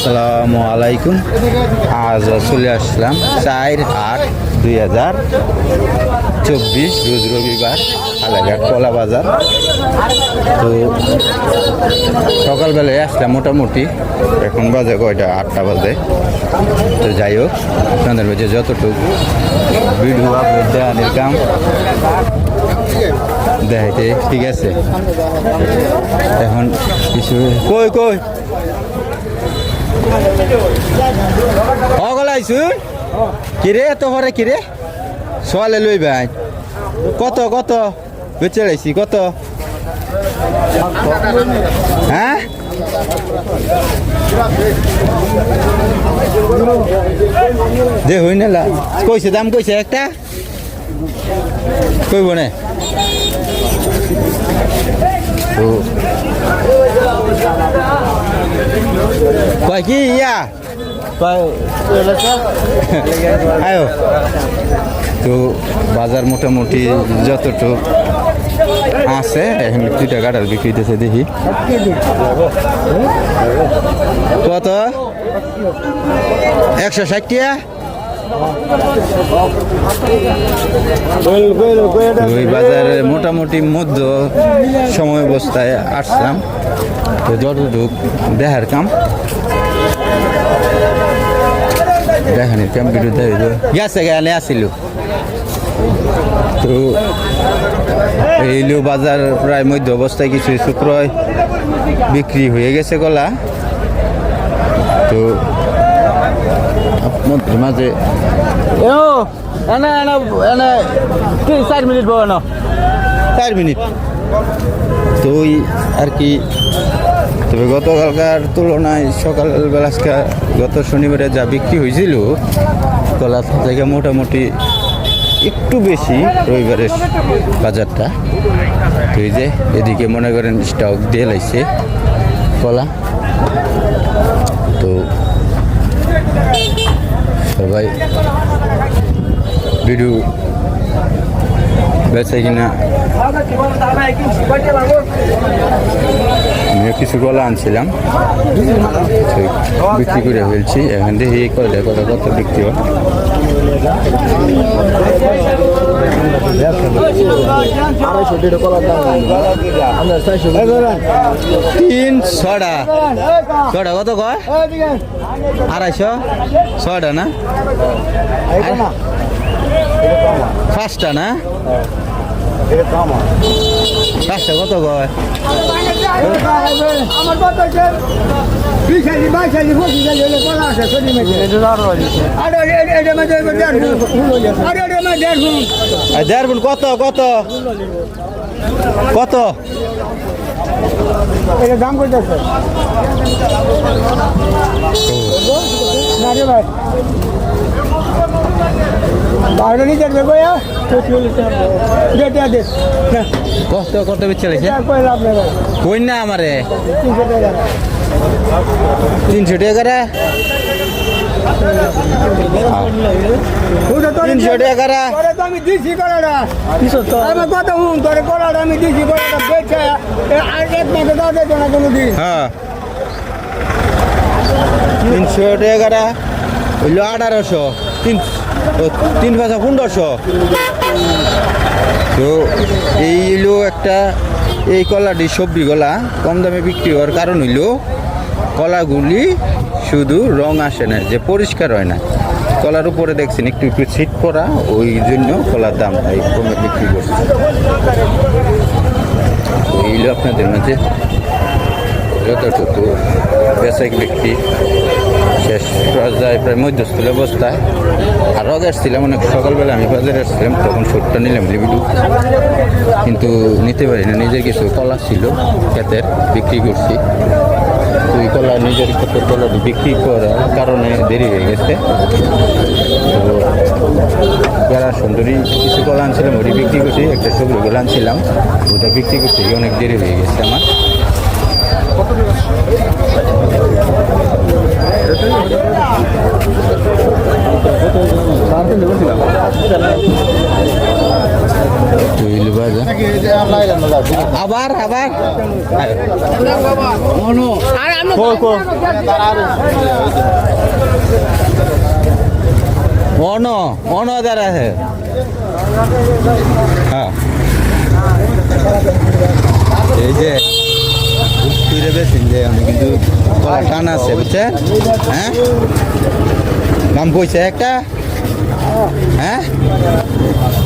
আসসালামু আলাইকুম। আজ চলে আসলাম চার আট দুই হাজার চব্বিশ, রোজ রবিবার হালাঘাট কলা বাজার তো সকালবেলায় আসলাম মোটামুটি, এখন বাজে কয়টা? আটটা বাজে। তো যাই হোক, আপনাদের মাঝে যতটুকু ভিডিও আপলোড দেওয়ানোর কাম দেখাইতে, ঠিক আছে? এখন কিছু কই কই? অগল আইসু কিরে, এত হরে কিরে? সোয়ালে লই ভাই। কত কত? বেচে লাইছি, কত? হ্যাঁ? দে, হই না কইছে, দাম কইছে একটা? কইব না। তো কয় কি ইয়া আয়ো তো বাজার মোটামুটি যতটুকু আছে এখন দুইটা গাড়ার বিক্রি হইতেছে দেখি কত একশো ষাট টাকা ওই বাজারে মোটামুটি মধ্য সময় অবস্থায় আসলাম। তো যতটুক দেখার কাম। দেখানির কাম দেখে গেছে গেলে আসিল। তো এইলো বাজার প্রায় মধ্য অবস্থায় কিছু কিছু ক্রয় বিক্রি হয়ে গেছে গলা। তো আপনাদের মাঝে ও এনে এনে এনে তিন চার মিনিট বড় না চার মিনিট। তো ওই আর কি তবে গতকালকার তুলনায় সকালবেলা আজকে গত শনিবারে যা বিক্রি হয়েছিল কলা থেকে মোটামুটি একটু বেশি রবিবারের বাজারটা। তো এই যে এদিকে মনে করেন স্টক দিয়ে লাইছে কলা। সবাই ভিডিও বেচে কিনা। আমিও কিছু কলা আনছিলাম। তো বিক্রি করে ফেলছি। এখান থেকে এই কলা কত কত বিক্রি হয়। তিন ছটা ছটা কত কয়? আড়াইশো? ছটা না? পাঁচটা না? পাঁচটা কত কয়? দেড় কত কত? কত? এটা দাম না রে ভাই। বাইরে নিয়ে যাবে বইয়া দে না। কত কত বেচে লাগছে কই লাভ নেই ভাই। কই না আমারে। তিনশো টাকা। তিনশো টাকা আমি দিছি কলাটা হুন তোরে কলাটা আমি দিছি কলাটা বেচে আর এক মাসে দাও দেবো না কোনো দিন। হ্যাঁ। তিনশো টাকা হইল আঠারোশো তিন তিন পাঁচশো পনেরোশো। তো এই হইল একটা এই কলাটি সবজি কলা কম দামে বিক্রি হওয়ার কারণ হইল কলাগুলি শুধু রং আসে না, যে পরিষ্কার হয় না। কলার উপরে দেখছেন একটু একটু ছিট পড়া, ওই জন্য কলার দাম তাই কমে বিক্রি করছে। এইগুলো আপনাদের মধ্যে যতটুকু বেসাইক ব্যক্তি। শেষ। পর্যায়ে প্রায় মধ্যস্থল অবস্থায় আর রোজ আসছিলাম অনেক সকালবেলা, আমি বাজারে আসছিলাম, তখন সুটটা নিলাম লিবিডু কিন্তু নিতে পারি না নিজের কিছু কলা ছিল ক্ষেতের বিক্রি করছি। তো ওই কলা নিজের ক্ষেতের কলা বিক্রি করার কারণে দেরি হয়ে গেছে। তো যারা সুন্দরী কিছু কলা আনছিলাম, ওটি বিক্রি করছি, একটা সবজি কলা আনছিলাম, ওটা বিক্রি গিয়ে অনেক দেরি হয়ে গেছে আমার। আবার আবার আবার আয়। কো কো অন অন দ্বারা আছে হ্যাঁ এই যে তুইরে বেশিন যে আমি কিন্তু টান আছে বুঝছে হ্যাঁ? দাম কইছে একটা? হ্যাঁ?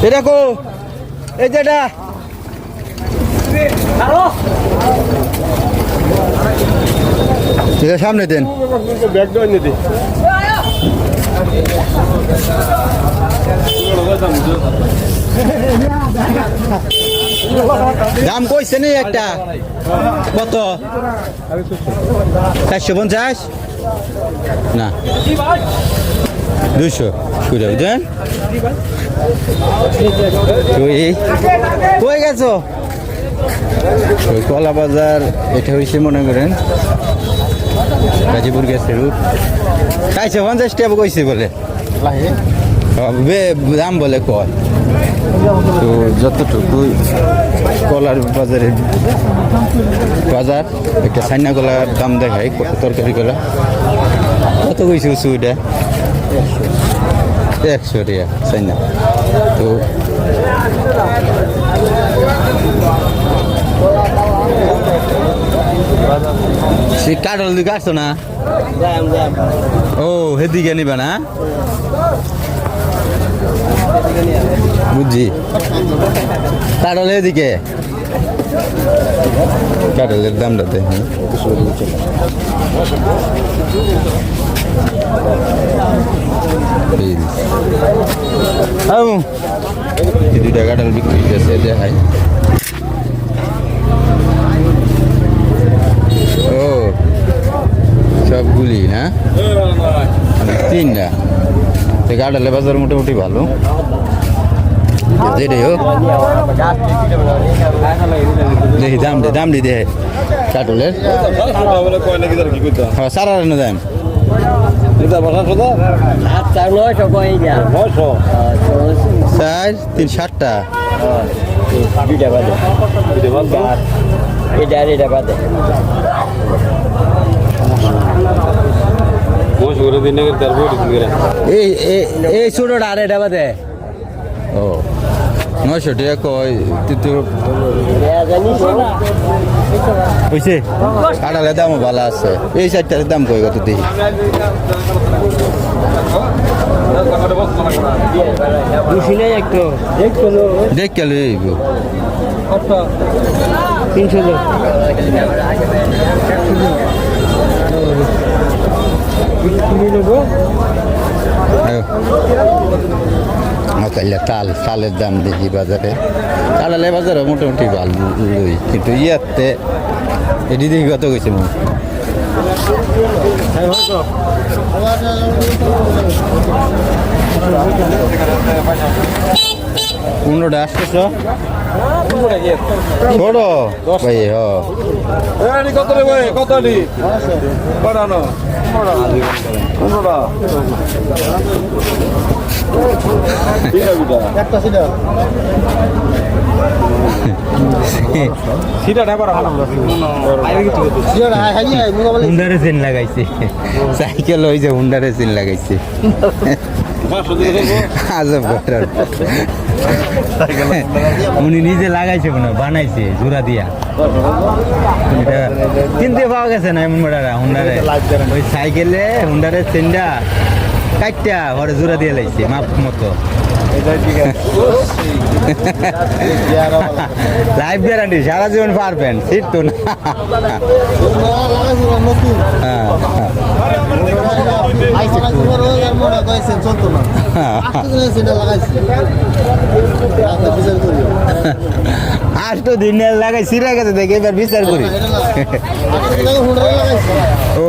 এটা কো এই যেটা ঠিক সামনে দেন। দাম কইছে নি একটা? কত? চারশো পঞ্চাশ? না। দুশো কুড়ি কই? গেছো? কলা বাজার, এটা হয়েছে মনে করেন, গাজীপুর গেছে রুট। চারশো পঞ্চাশ টাকা কইছে বলে। দাম বলে কয়? তো যতটুকু কলার বাজারে বাজার একটা সাইনা কলার দাম দেখায় তরকারি কলা? কত কইছে উঁচু এটা? একশো টিয়া সাইনা তো সে কাঠল দিকে আসতো না? ও হেদিকে নিবা না? বুঝছি। কাঠল এদিকে কাঠলের দামটা দেখুন এই দুইটা কাঠল বিক্রি করতেছে দেখাই। ও, সবগুলি না? তিনটা। কাঠলের বাজার মোটামুটি ভালো। যেটাই হোক। দেখি দাম দে দাম দি দে। হ্যাঁ সারা দাম চার তিন ষাটটা এটা এটা এই এই- এই ছোটটা আর এটা বাজে ও নয়শো টাকা কয় বুঝছে কাঁঠালের দামও ভালো আছে এই চারটার দাম কই কত দেখি বুঝি নাই একটু একটু দেখ কেন লোক তাল, তালের দাম দেখি বাজারে। কাঁঠালের বাজারে মোটামুটি ভালোই কিন্তু ইয়াতে এটি দেখি কত গেছে পনেরোটা আসতেছ? ছোট ভাই কত রে ভাই? কত নি বাড়ানো হুন্ডারে চেন লাগাইছে। সাইকেল হয়েছে হুন্ডারে চেন লাগাইছে। উনি নিজে লাগাইছে মনে বানাইছে, জোড়া দিয়া। কিনতে পাওয়া গেছে না হুন্ডারে ওই সাইকেলে হুন্ডারে চেনটা কাটটা ঘরে জোড়া দিয়ে মাপ মতো। লাইফ গ্যারান্টি সারা জীবন পারবেন তো দিন লাগাই, সিরা গেছে দেখে, এবার বিচার করি। ও।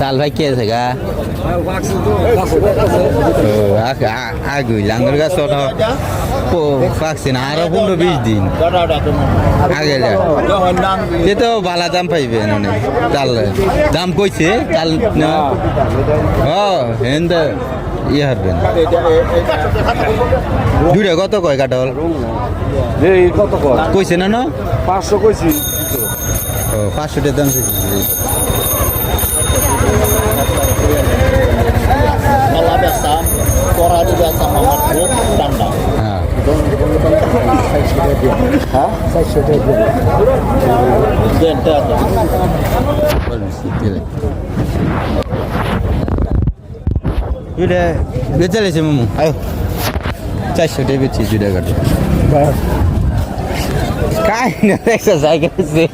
তাল ভাই কে আছে গা? আগে লাঙ্গল গাছ পাকছে না আরও পনেরো বিশ দিন। আগে সে তো বালা দাম পাইবে মানে চাল দাম কইছে চাল না? ও হেন তো ইয়ে হারবেন। দুইটা কত কয় কাটল কইছে না না? পাঁচশো কইছি। পাঁচশো টাকা দাম. হ্যাঁ বেচে লেছে মামু আয়ো চারশো টাকা বেচি দুইটা কাটে Kind of exercise I can see.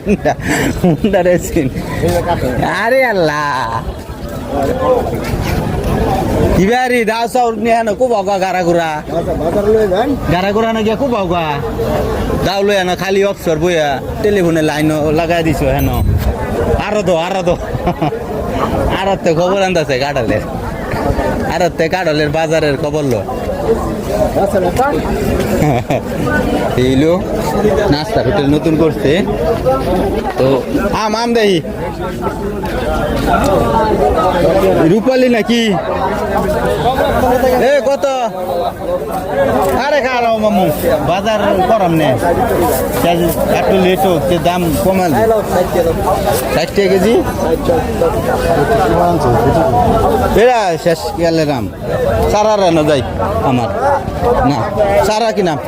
That is in. আরে আল্লাহ। ইবারি দাও সাউর নিয়ে না খুব না গিয়া খুব অগা। দাও লই না খালি অফসর বইয়া। টেলিফোনে লাইন লাগাই দিছো হেন। আরও দো আরও দো আরতে খবর আনতেছে কাটালের আরতে কাটালের বাজারের খবর লো। এইলো নাস্তা, হোটেল নতুন করছে। তো, আম আম দেহি রূপালি নাকি? এ, কত? আরে খালো মামু, বাজার করাম নে। একটু লেট যে দাম কমাল। ষাট টাকা কেজি? এরা শেষ গেলে নাম সারা রানো যাই। আমার। না সারা কি নাম?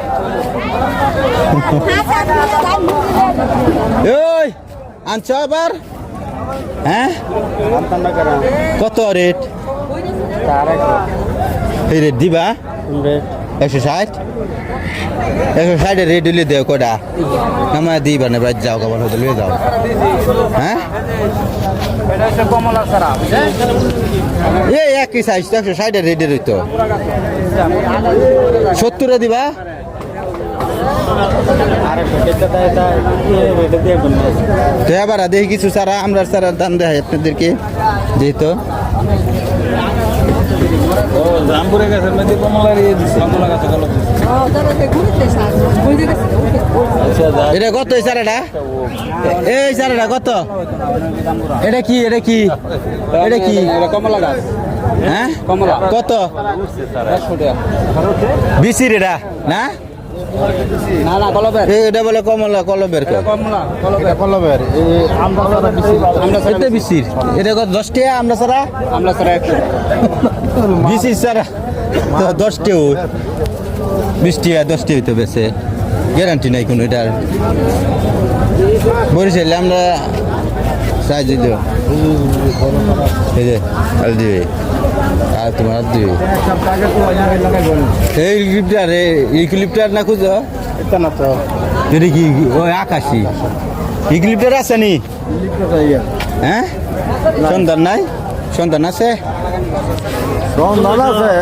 ওই আনছ আবার? হ্যাঁ? কত রেট? রেট দিবা? একশো ষাট একশো ষাটের রেট হইলে দেও কটা আমার দিবা না রাত যাও কেবল হতে লিয়ে যাও হ্যাঁ এই একই সাইজ তো একশো ষাটের রেটের হইতো সত্তরে দিবা তো এবার দেখি কিছু সারা আমরা সারা দাম দেয় আপনাদেরকে যেহেতু কমলা দিচ্ছে কমলা গাছে কলম এটা কত এই সারাটা এই সারাটা কত? এটা কি এটা কি? এটা কি? কমলা গাছ। হ্যাঁ? কমলা। কত? বিসির এটা না? না না কলবের এটা বলে কমলা কলবের কমলা কলবের আমরা সারা বেশি এটা বিসির এটা কত দশ টাকা আমরা সারা আমরা সারা একশো বিসির সারা তো দশ টাকা বিশ টাকা দশ টাকা তো বেছে। গ্যারান্টি নাই কোনো এটার। বরিশালে আমরা সাহায্য দিও এই যে আর দিবে। আর তোমার আর দিবে। এই ইউক্লিপ্টার ইউক্লিপ্টার না খুঁজো? না তো এটা কি ওই আকাশি। ইউক্লিপ্টার আছে নি? হ্যাঁ? সন্ধান নাই? সন্ধান আছে রমজান আছে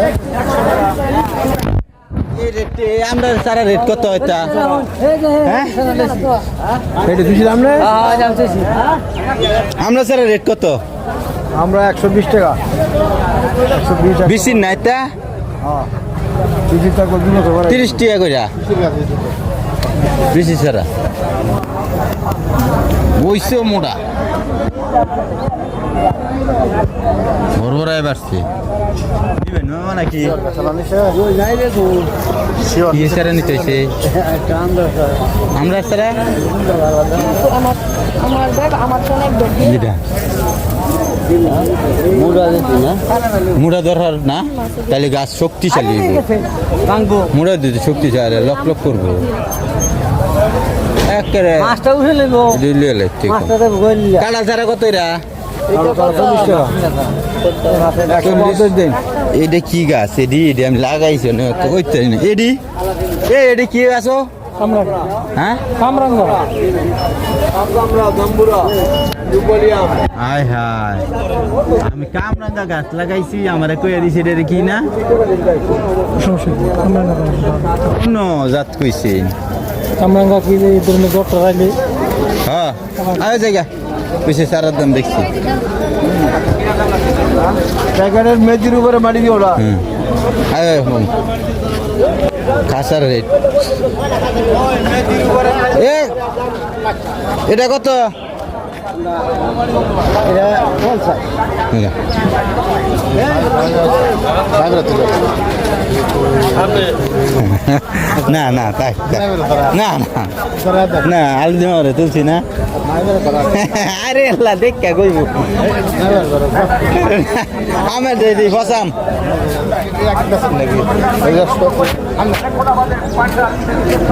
আমরা সারা রেট কত হ্যাঁ? আমরা? সারা রেট কত? আমরা একশো বিশ টাকা। একশো বিশ বেশি না এটা তিরিশ টাকা দিন তিরিশ টাকা কইরা? বেশি সারা? বইছে মোটা বড় বাড়ছে। দিবেন মামা নাকি? কি সারা নিতেছে আমরা সারা আমার আমার ব্যাগ আমার ফোনে যেটা। মুড়া দরকার না? তাহলে গাছ শক্তিশালী। মুড়া দিতে শক্তিশালী লক লক করব। কালা সারা কত এরা? এটা কি গাছ? এডি এডি আমি লাগাইছি না তো কইতে না। এডি? এ এডি কি গাছ হ্যাঁ? হায় হায় আমি কামরাঙ্গা গাছ লাগাইছি আমারে কইয়া দিছে এটা কি না? অন্য জাত কইছে। কামরাঙ্গা কি এই ধরনের ডক্টর আইলে হ্যাঁ। আয় জায়গা। বেশি সারার দাম দেখছি। প্যাকেটের মেজির উপরে মারি দিয়ে ওরা খাসার রেট। এ এটা কত? এটা না। না তাই। না না। না আলু দিমা রে তুলছি না। আরে আল্লাহ দেখ কে কইব। আমার দিয়ে দিই ফসাম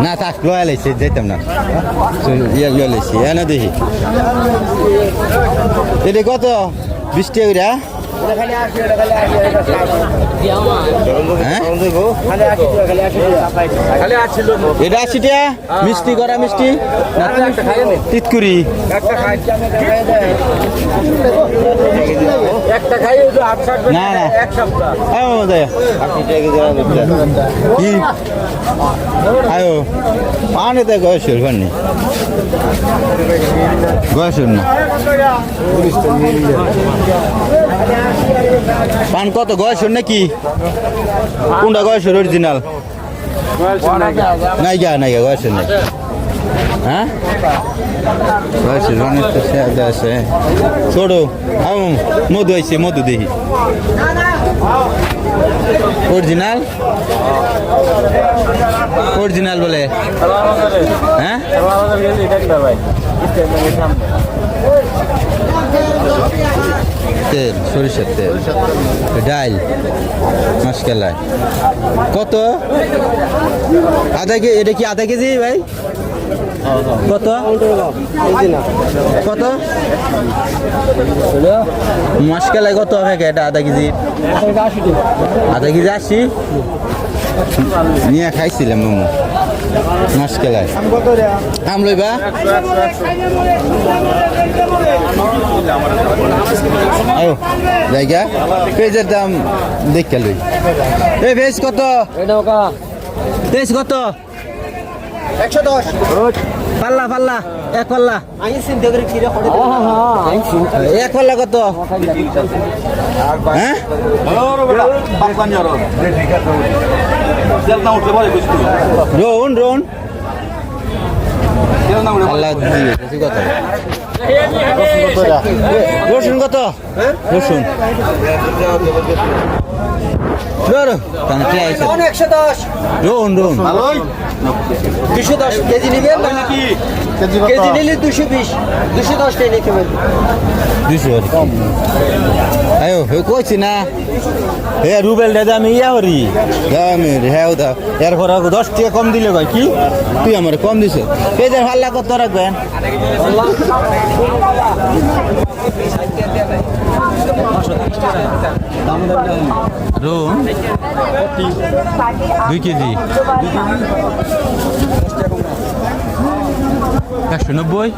না থাক লয়া লাইছি যাইতাম না। ইয়া লয়া লাইছি এনে দেখি। এটা কত? বিশ টাকা করে, এটা আশি টাকা মিষ্টি করা মিষ্টি তিতকুরি না না। আয়ো দে। কি? আয়ো। তো গয়েশ্বর না। পান কত? গয়েশ্বর নাকি? কোনটা গয়েশ্বর অরিজিনাল নাই গা নাই গা গয়েশ্বর নাই হ্যাঁ? গয়েশ্বর অনেক তো আছে। মধু আইছে, মধু দেখি। অরিজিনাল অরিজিনাল বলে। হ্যাঁ? তেল, সরিষার তেল। ডাল মাসকালাই কত? আধা কেজি এটা কি আধা কেজি ভাই? কত? কত? মাসকালাই কত হবে এটা আধা কেজি? আধা কেজি আশি? নিয়ে খাইছিলাম মোমো। মাসকালাই আম লইবা? জায়গা। পেঁয়াজের দাম দেখে লই। এ ভেজ কত? পেঁয়াজ কত? একশো দশ পাল্লা পাল্লা, এক পাল্লা। এক পাল্লা কত? হ্যাঁ? রোন রোন আল্লাহ দিয়ে কিছু কথা রসুন কত? রসুন। একশো দশ। রোন রোন দুশো দশ কেজি নিবেন না? কেজি নিলে দুশো বিশ। দুশো দশ নিতে পারবেন দুশো আয়ো হে কইছি না। হে রুবেল দাদা আমি ইয়া হরি আমি হ্যাঁ দা। এরপর দশ টাকা কম দিলে ভাই কি? তুই আমার কম দিছ। পেজের হাল্লা কত রাখবেন? রুম দুই কেজি। একশো নব্বই।